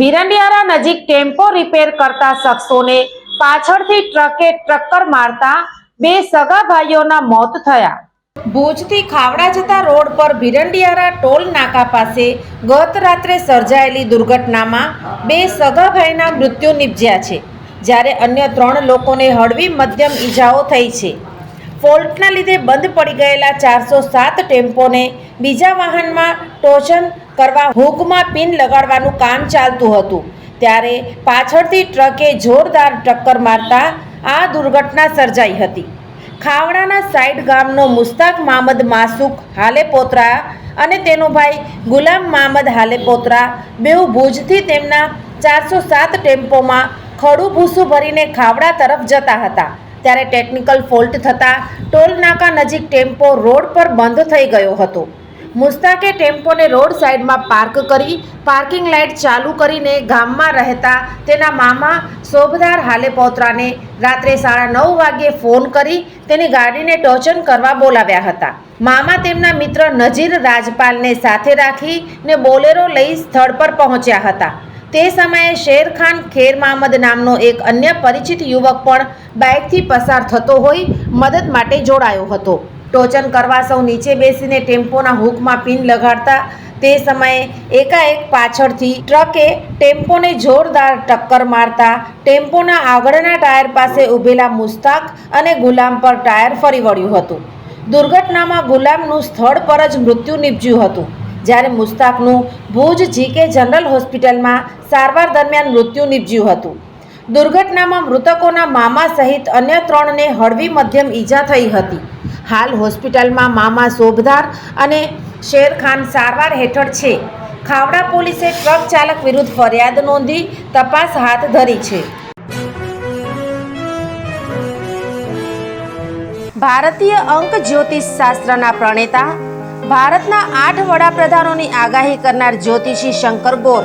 ભીરંડિયારા નજીક tempo repair કરતા શખ્સોને પાછળથી ટ્રકે ટક્કર મારતા બે સગા ભાઈઓના મોત થયા. ભુજથી ખાવડા જતા રોડ પર ભીરંડિયારા ટોલ નાકા પાસે ગત રાત્રે સર્જાયેલી દુર્ઘટનામાં બે સગા ભાઈના મૃત્યુ નિપજ્યા છે, જ્યારે અન્ય ત્રણ લોકોને હળવી મધ્યમ ઈજાઓ થઈ છે. ફોલ્ટના લીધે બંધ પડી ગયેલા ચારસો સાત ટેમ્પોને બીજા વાહનમાં ટોચન કરવા હુકમાં પિન લગાડવાનું કામ ચાલતું હતું. ત્યારે પાછળથી ટ્રકે જોરદાર ટક્કર મારતા આ દુર્ઘટના સર્જાઈ હતી. ખાવડાના સાઈડ ગામનો મુસ્તાક મામદ માસુક હાલેપોત્રા અને તેનો ભાઈ ગુલામ મામદ હાલેપોત્રા બેઉ ભુજથી તેમના ચારસો સાત ટેમ્પોમાં ખડું ભૂસું ભરીને ખાવડા તરફ જતા હતા. ત્યારે ટેકનિકલ ફોલ્ટ થતાં ટોલ નાકા નજીક ટેમ્પો રોડ પર બંધ થઈ ગયો હતો. મુસ્તાકે ટેમ્પોને રોડ સાઈડમાં પાર્ક કરી, પાર્કિંગ લાઇટ ચાલુ કરીને ગામમાં રહેતા તેના મામા શોભદાર હાલે પોતરાને રાત્રે સાડા નવ વાગ્યે ફોન કરી તેની ગાડીને ટોચન કરવા બોલાવ્યા હતા. મામા તેમના મિત્ર નજીર રાજપાલને સાથે રાખી ને બોલેરો લઈ સ્થળ પર પહોંચ્યા હતા. તે સમયે શેરખાન ખેર મામદ નામનો એક અન્ય પરિચિત યુવક પણ બાઇકથી પસાર થતો હોય મદદ માટે જોડાયો હતો. ટોચન કરવા સૌ નીચે બેસીને ટેમ્પોના હુકમાં પિન લગાડતા તે સમયે એકાએક પાછળથી ટ્રકે ટેમ્પોને જોરદાર ટક્કર મારતા ટેમ્પોના આગળના ટાયર પાસે ઊભેલા મુસ્તાક અને ગુલામ પર ટાયર ફરી વળ્યું હતું. દુર્ઘટનામાં ગુલામનું સ્થળ પર જ મૃત્યુ નીપજ્યું હતું. જ્યારે મુસ્તાકનું ભુજ જીકે જનરલ હોસ્પિટલમાં સારવાર દરમિયાન મૃત્યુ નીપજ્યું હતું. દુર્ઘટનામાં મૃતકોના મામા સહિત અન્ય ત્રણને હળવી મધ્યમ ઈજા થઈ હતી. હાલ હોસ્પિટલમાં મામા શોભદાર અને શેરખાન સારવાર હેઠળ છે. ખાવડા પોલીસે ટ્રક ચાલક વિરુદ્ધ ફરિયાદ નોંધી તપાસ હાથ ધરી છે. ભારતીય અંક જ્યોતિષ શાસ્ત્રના પ્રણેતા, ભારતના આઠ વડાપ્રધાનોની આગાહી કરનાર જ્યોતિષી શંકર ગોર